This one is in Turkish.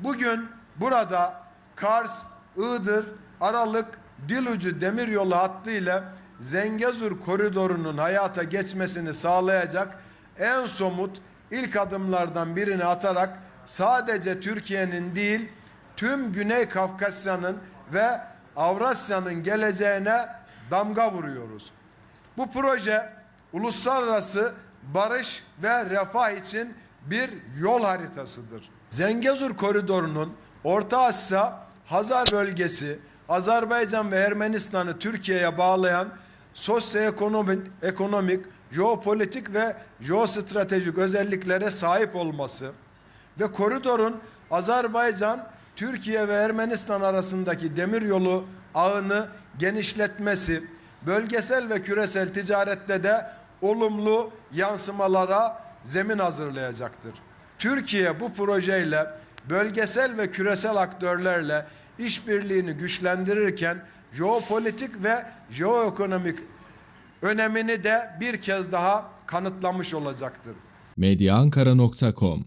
Bugün burada Kars, Iğdır, Aralık, Dilucu demiryolu hattı ile Zengezur koridorunun hayata geçmesini sağlayacak en somut ilk adımlardan birini atarak sadece Türkiye'nin değil tüm Güney Kafkasya'nın ve Avrasya'nın geleceğine damga vuruyoruz. Bu proje uluslararası barış ve refah için bir yol haritasıdır. Zengezur koridorunun Orta Asya, Hazar bölgesi, Azerbaycan ve Ermenistan'ı Türkiye'ye bağlayan sosyoekonomik, ekonomik, jeopolitik ve jeostratejik özelliklere sahip olması ve koridorun Azerbaycan, Türkiye ve Ermenistan arasındaki demiryolu ağını genişletmesi, bölgesel ve küresel ticarette de olumlu yansımalara zemin hazırlayacaktır. Türkiye bu projeyle bölgesel ve küresel aktörlerle işbirliğini güçlendirirken jeopolitik ve jeoekonomik önemini de bir kez daha kanıtlamış olacaktır. medyaankara.com